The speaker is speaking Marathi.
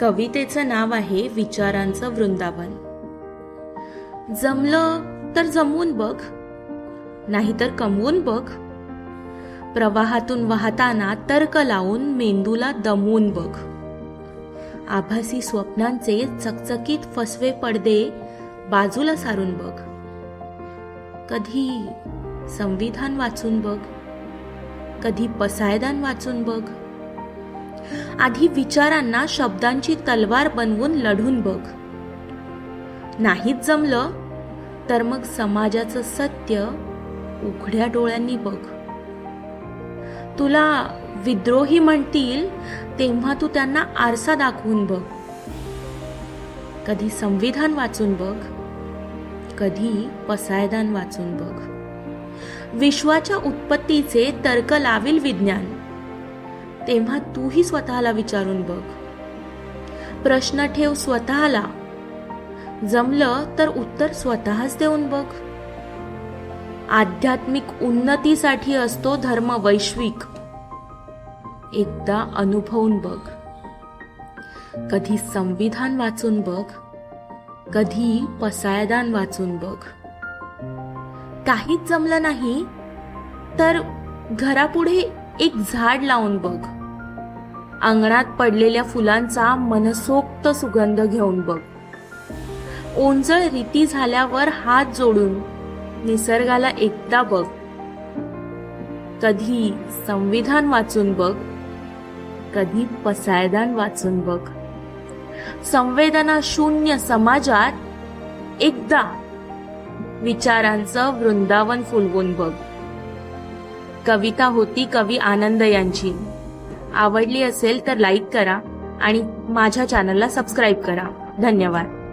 कवितेचं नाव आहे विचारांचं वृंदावन. जमलं तर जमवून बघ नाहीतर कमवून बघ. प्रवाहातून वाहताना तर्क लावून मेंदूला दमवून बघ. आभासी स्वप्नांचे चकचकीत फसवे पडदे बाजूला सारून बघ. कधी संविधान वाचून बघ कधी पसायदान वाचून बघ. आधी विचारांना शब्दांची तलवार बनवून लढून बघ. नाहीच जमलं तर मग समाजाचं सत्य उघड्या डोळ्यांनी बघ. तुला विद्रोही म्हणतील तेव्हा तू त्यांना आरसा दाखवून बघ. कधी संविधान वाचून बघ कधी पसायदान वाचून बघ. विश्वाच्या उत्पत्तीचे तर्क लावील विज्ञान. तेव्हा तूही स्वतःला विचारून बघ. प्रश्न ठेव स्वतःला. जमलं तर उत्तर स्वतःच देऊन बघ. आध्यात्मिक उन्नतीसाठी असतो धर्म वैश्विक. एकदा अनुभवून बघ. कधी संविधान वाचून बघ. कधी पसायदान वाचून बघ. काहीच जमलं नाही तर घरापुढे एक झाड लावून बघ. अंगणात पडलेल्या फुलांचा मनसोक्त सुगंध घेऊन बघ. ओंजळ रीती झाल्यावर हात जोडून निसर्गाला एकदा बघ. कधी संविधान वाचून बघ. कधी पसायदान वाचून बघ. संवेदना शून्य समाजात एकदा विचारांचं वृंदावन फुलवून बघ. कविता होती कवी आनंद यांची. आवडली असेल तर लाईक करा आणि माझ्या चॅनलला सबस्क्राईब करा. धन्यवाद.